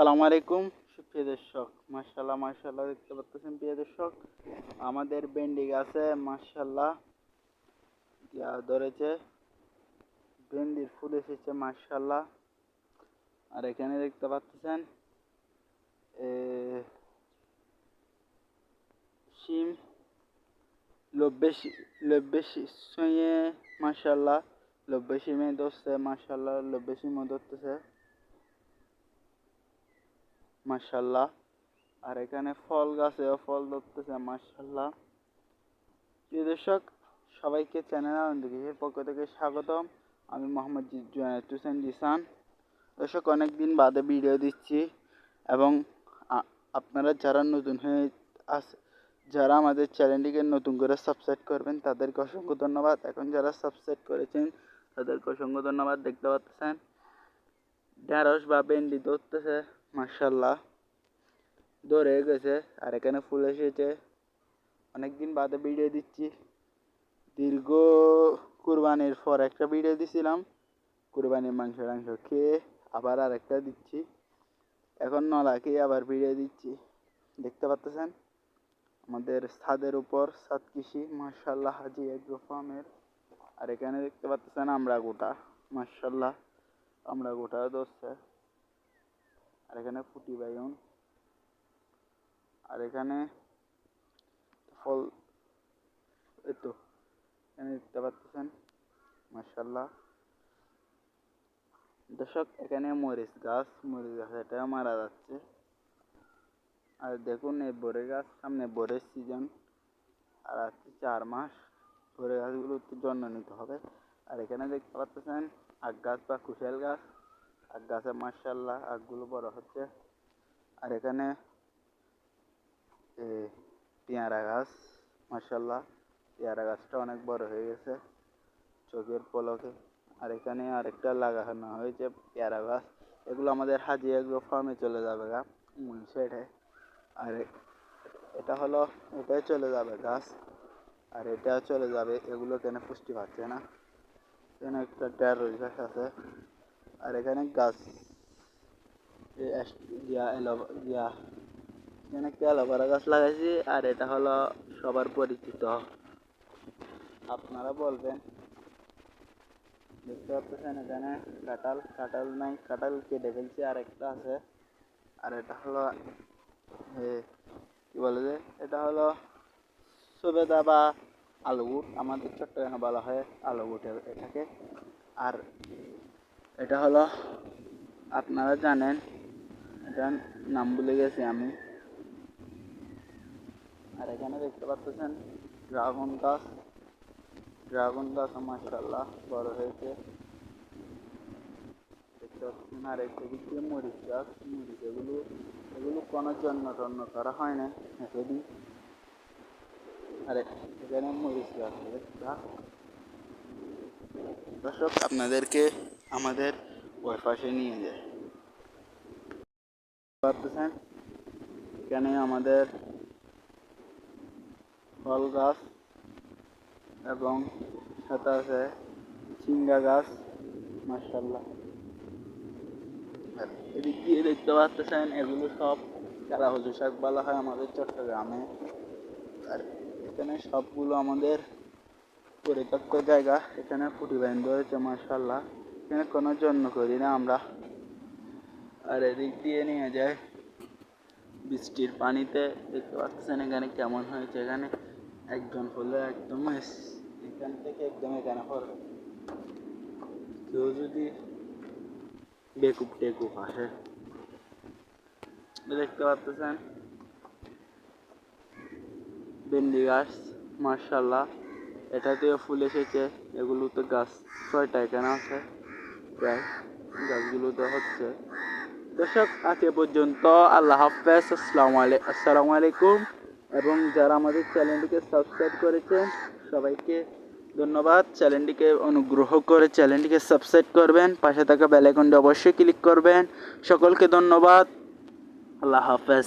সালাম আলাইকুম, সুপ্রিয় দর্শক। মার্শাল্লাহ মার্শাল্লাহ দেখতে পাচ্ছেন, প্রিয় দর্শক। আমাদের ভেন্ডি গাছে মার্শাল্লাহ ধরেছে, ভেন্ডির ফুল এসেছে মার্শাল্লাহ আর এখানে দেখতে পাচ্ছেন শিম লব্বে শি- লব্বে শি- ছুঁয়ে মার্শাল্লাহ লব্বে শিমে ধরছে মার্শাল্লাহ লব্বে শিমও ধরতেছে। মার্শাল্লাহ আর এখানে ফল গাছেও ফল ধরতেছে মার্শাল্লাহ প্রিয় দর্শক, সবাইকে চ্যানেল আনন্দ কৃষির পক্ষ থেকে স্বাগতম। আমি মোহাম্মদ জুনায়েদ হোসেন জিসান। দর্শক অনেক দিন বাদে ভিডিও দিচ্ছি এবং আপনারা যারা নতুন হয়ে আস, যারা আমাদের চ্যানেলটিকে নতুন করে সাবস্ক্রাইব করবেন, তাদেরকে অসংখ্য ধন্যবাদ। এখন যারা সাবস্ক্রাইব করেছেন, তাদেরকে অসংখ্য ধন্যবাদ দেখতে পাচ্ছেন। ঢ্যাঁড়স বা ভেন্ডি ধরতেছে। মার্শাল্লাহ ধরে গেছে, আর এখানে ফুল এসেছে। অনেক দিন বাদে ভিডিও দিচ্ছি। দীর্ঘ কুরবানির পর একটা ভিডিও দিছিলাম। কুরবানির মাংস টাংস খেয়ে আবার আর একটা দিচ্ছি। এখন নলা খেয়ে আবার ভিডিও দিচ্ছি। দেখতে পাচ্ছেন? আমাদের ছাদের উপর সাত কৃষি মার্শাল্লাহ হাজি এগ্রো ফার্মের। আর এখানে দেখতে পাচ্ছেন আমরা গোটা মার্শাল্লাহ আমরা গোটা ধরছে। আর এখানে ফুটি বাইগন আর এখানে ফল, এই তো, এখানে দেখতে পাচ্ছেন মার্শাল্লাহ দর্শক, এখানে মরিচ গাছ মরিচ গাছ এটা মারা যাচ্ছে। আর দেখুন, এই বরে গাছ, সামনে বরের সিজন। আর আছে চার মাস, বরে গাছগুলো যত্ন নিতে হবে। আর এখানে দেখতে পাচ্ছেন, আখ গাছ বা কুশাল গাছ। আখ গাছে মার্শাল্লাহ আখগুলো বড় হচ্ছে। আর এখানে পেয়ারা গাছ মার্শাল্লাহ পেয়ারা গাছটা অনেক বড় হয়ে গেছে চোখের পলকে। আর এখানে আরেকটা লাগানো হয়েছে পেয়ারা গাছ। এগুলো আমাদের হাজি এগুলো ফার্মে চলে যাবে গা, মূল সাইডে আর এটা হলো, এটাই চলে যাবে গাছ। আর এটা চলে যাবে, এগুলো কেন পুষ্টি পাচ্ছে না? এখানে একটা ঢেঁড়স গাছ আছে। আর এখানে গাছ ইয়া ইয়া, এখানে একটা অ্যালোভেরা গাছ লাগাইছি আর এটা হলো সবার পরিচিত। আপনারা বলবেন। দেখতে পাচ্ছেন এখানে কাঁঠাল কাঁঠাল নাই, কাঁঠাল কেটে ফেলছি আর একটা আছে। আর এটা হলো কি বলে যে, এটা হলো সুবেদা বা আলুগুট, আমাদের চট্টগ্রামে বলা হয় আলুগুট এটাকে। আর এটা হলো, আপনারা জানেন এটার নাম ভুলে গেছি আমি। আর এখানে দেখতে পাচ্ছেন, ড্রাগন গাছ। ড্রাগন গাছ মাসাল্লাহ বড় হয়েছে। দেখতে পাচ্ছেন, আর একটা দিক মরিচ গাছ, মরিচ এগুলো এগুলো কোনো জন্য টন্য করা হয় না এতদিন আর এখানে মরিচ গাছ দর্শক, আপনাদেরকে আমাদের ওই পাশে নিয়ে যায়। পাচ্ছেন এখানে আমাদের ফল গাছ এবং সাথে আছে, ঝিঙ্গা গাছ? মার্শাল্লাহ এদিক দিয়ে দেখতে পাচ্ছেন এগুলো সব চারা হজু শাক বলা হয় আমাদের চট্টগ্রামে। আর এখানে সবগুলো আমাদের পরিত্যক্ত জায়গা, এখানে ফুটি বাইন্ধ হয়েছে মার্শাল্লাহ এখানে কোনো জন্য করি না আমরা। আর এদিক দিয়ে নিয়ে যায় বৃষ্টির পানিতে দেখতে পাচ্ছেন এখানে কেমন হয়েছে। এখানে একজন হলে, একদম এখান থেকে একদম এখানে পড়বে কেউ যদি বেকুব টেকুব আসে। দেখতে পাচ্ছেন? ভেন্ডি গাছ মার্শাল্লাহ এটাতেও ফুল এসেছে। এগুলো তো গাছ, ছয়টা এখানে আছে। প্রায় গাছগুলোতে হচ্ছে দর্শক, আজ এ পর্যন্ত। আল্লাহ হাফেজ। আসসালামু আলাই- আসসালামু আলাইকুম। এবং যারা আমাদের চ্যানেলটিকে সাবস্ক্রাইব করেছেন, সবাইকে ধন্যবাদ। চ্যানেলটিকে অনুগ্রহ করে চ্যানেলটিকে সাবস্ক্রাইব করবেন। পাশে থাকা বেল আইকনটি অবশ্যই ক্লিক করবেন। সকলকে ধন্যবাদ। আল্লাহ হাফেজ।